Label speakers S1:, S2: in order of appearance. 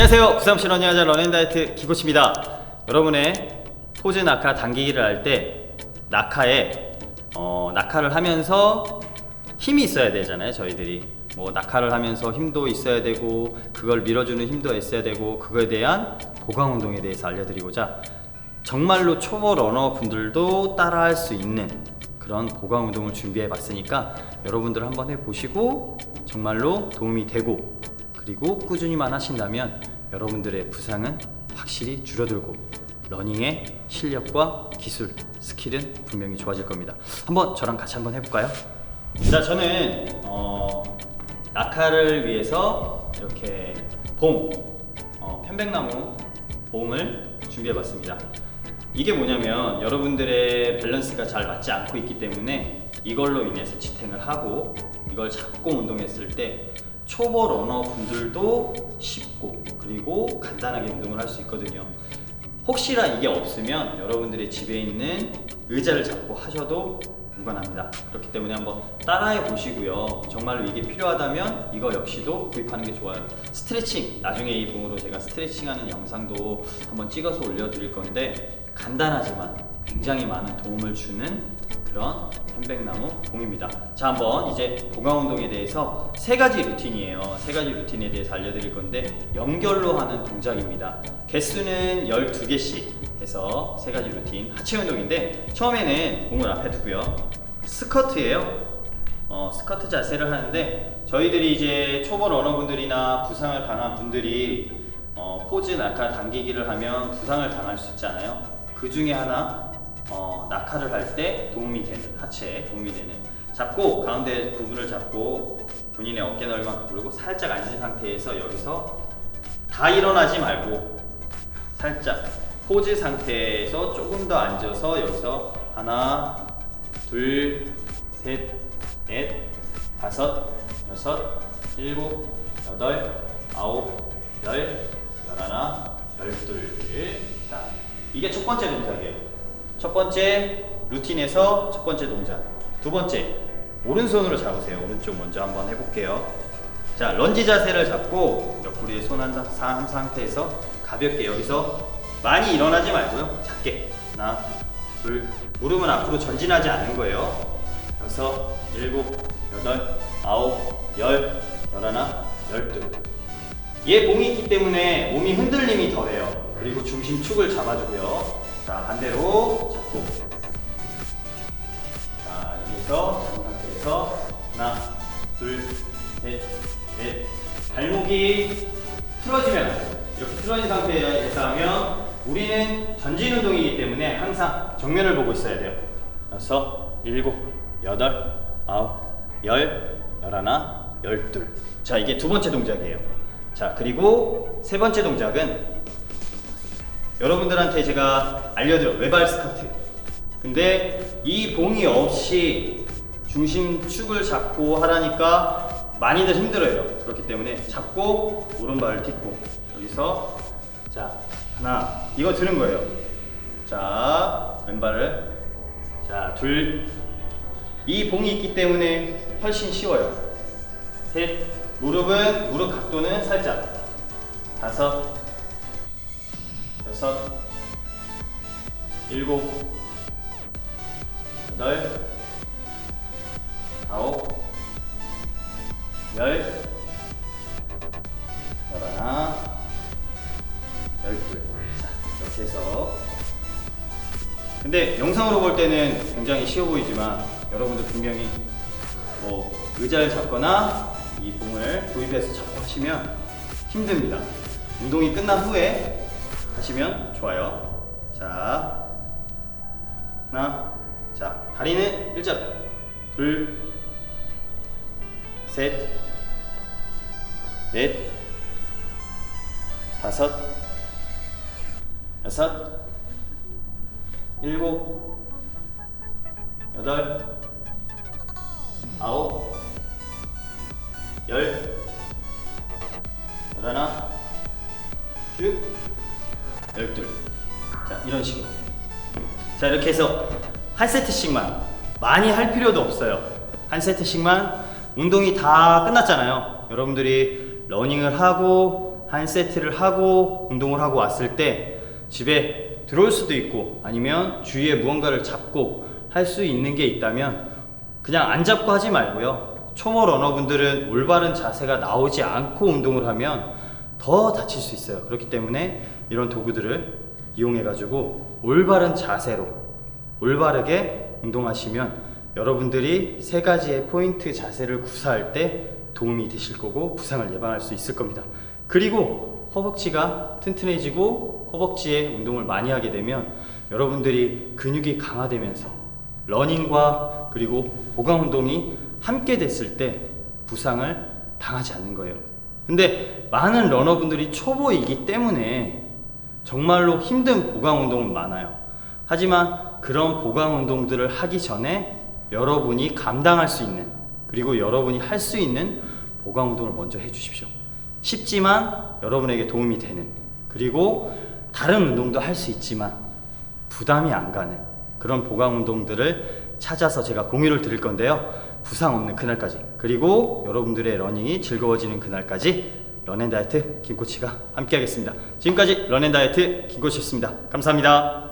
S1: 안녕하세요. 부산시 러닝하자 런앤다이트 기코치입니다. 여러분의 포즈 낙하 당기기를 할 때 낙하에 어, 낙하를 하면서 힘이 있어야 되잖아요. 저희들이 뭐 낙하를 하면서 힘도 있어야 되고 그걸 밀어주는 힘도 있어야 되고 그거에 대한 보강 운동에 대해서 알려드리고자 정말로 초보 러너 분들도 따라할 수 있는 그런 보강 운동을 준비해 봤으니까 여러분들 한번 해보시고 정말로 도움이 되고 그리고 꾸준히만 하신다면 여러분들의 부상은 확실히 줄어들고 러닝의 실력과 기술, 스킬은 분명히 좋아질 겁니다. 한번 저랑 같이 한번 해볼까요? 자, 저는 어, 낙하를 위해서 이렇게 봄, 어, 편백나무 봄을 준비해봤습니다. 이게 뭐냐면 여러분들의 밸런스가 잘 맞지 않고 있기 때문에 이걸로 인해서 지탱을 하고 이걸 잡고 운동했을 때 초보 러너 분들도 쉽고 그리고 간단하게 운동을 할 수 있거든요. 혹시나 이게 없으면 여러분들의 집에 있는 의자를 잡고 하셔도 무관합니다. 그렇기 때문에 한번 따라해 보시고요. 정말로 이게 필요하다면 이거 역시도 구입하는 게 좋아요. 스트레칭 나중에 이 봉으로 제가 스트레칭하는 영상도 한번 찍어서 올려드릴 건데 간단하지만 굉장히 많은 도움을 주는 그런 편백나무 봉입니다. 자 한번 이제 보강 운동에 대해서 세 가지 루틴이에요. 세 가지 루틴에 대해서 알려드릴 건데 연결로 하는 동작입니다. 개수는 12개씩 해서 세 가지 루틴 하체 운동인데 처음에는 공을 앞에 두고요. 스커트예요. 어, 스커트 자세를 하는데 저희들이 이제 초보 러너분들이나 부상을 당한 분들이 어, 포즈 낙하 당기기를 하면 부상을 당할 수 있잖아요. 그 중에 하나 어, 낙하를 할 때 도움이 되는 하체에 도움이 되는 잡고 가운데 부분을 잡고 본인의 어깨 넓이만큼 부르고 살짝 앉은 상태에서 여기서 다 일어나지 말고 살짝 포즈 상태에서 조금 더 앉아서 여기서 하나 둘 셋, 넷, 다섯, 여섯, 일곱, 여덟, 아홉, 열, 열하나, 열둘. 자, 이게 첫 번째 동작이에요. 첫 번째 루틴에서 첫 번째 동작. 두 번째, 오른손으로 잡으세요. 오른쪽 먼저 한번 해볼게요. 자, 런지 자세를 잡고 옆구리에 손한 한 상태에서 가볍게 여기서 많이 일어나지 말고요. 작게. 하나, 둘. 무릎은 앞으로 전진하지 않는 거예요. 여섯, 일곱, 여덟, 아홉, 열, 열하나, 열둘. 얘 봉이 있기 때문에 몸이 흔들림이 덜해요. 그리고 중심축을 잡아주고요. 자, 반대로 잡고. 자, 여기서 잡은 상태에서 하나, 둘, 셋, 넷. 발목이 틀어지면. 이렇게 틀어진 상태에서 하면 우리는 전진 운동이기 때문에 항상 정면을 보고 있어야 돼요. 여섯, 일곱, 여덟, 아홉, 열, 열하나, 열둘. 자, 이게 두 번째 동작이에요. 자, 그리고 세 번째 동작은 여러분들한테 제가 알려드려 외발 스커트. 근데 이 봉이 없이 중심축을 잡고 하라니까 많이들 힘들어요. 그렇기 때문에 잡고 오른발을 딛고 여기서 자 하나 이거 드는 거예요. 자 왼발을 자둘 이 봉이 있기 때문에 훨씬 쉬워요. 셋 무릎은 무릎 각도는 살짝 다섯 여섯 일곱 여덟 아홉 열 열하나 열둘. 자 이렇게 해서. 근데 영상으로 볼 때는 굉장히 쉬워 보이지만 여러분들 분명히 뭐 의자를 잡거나 이 봉을 도입해서 잡고 하시면 힘듭니다. 운동이 끝난 후에 하시면 좋아요. 자 하나 자 다리는 일자로 둘 셋 넷, 다섯, 여섯, 일곱, 여덟, 아홉, 열, 열하나, 쭉, 열둘. 자, 이런 식으로. 자, 이렇게 해서 한 세트씩만 많이 할 필요도 없어요. 한 세트씩만 운동이 다 끝났잖아요. 여러분들이 러닝을 하고 한 세트를 하고 운동을 하고 왔을 때 집에 들어올 수도 있고 아니면 주위에 무언가를 잡고 할 수 있는 게 있다면 그냥 안 잡고 하지 말고요. 초보 러너분들은 올바른 자세가 나오지 않고 운동을 하면 더 다칠 수 있어요. 그렇기 때문에 이런 도구들을 이용해가지고 올바른 자세로 올바르게 운동하시면 여러분들이 세 가지의 포인트 자세를 구사할 때 도움이 되실 거고 부상을 예방할 수 있을 겁니다. 그리고 허벅지가 튼튼해지고 허벅지에 운동을 많이 하게 되면 여러분들이 근육이 강화되면서 러닝과 그리고 보강 운동이 함께 됐을 때 부상을 당하지 않는 거예요. 근데 많은 러너분들이 초보이기 때문에 정말로 힘든 보강 운동은 많아요. 하지만 그런 보강 운동들을 하기 전에 여러분이 감당할 수 있는 그리고 여러분이 할 수 있는 보강 운동을 먼저 해 주십시오. 쉽지만 여러분에게 도움이 되는 그리고 다른 운동도 할 수 있지만 부담이 안 가는 그런 보강 운동들을 찾아서 제가 공유를 드릴 건데요. 부상 없는 그날까지 그리고 여러분들의 러닝이 즐거워지는 그날까지 런앤다이어트 김코치가 함께 하겠습니다. 지금까지 런앤다이어트 김코치였습니다. 감사합니다.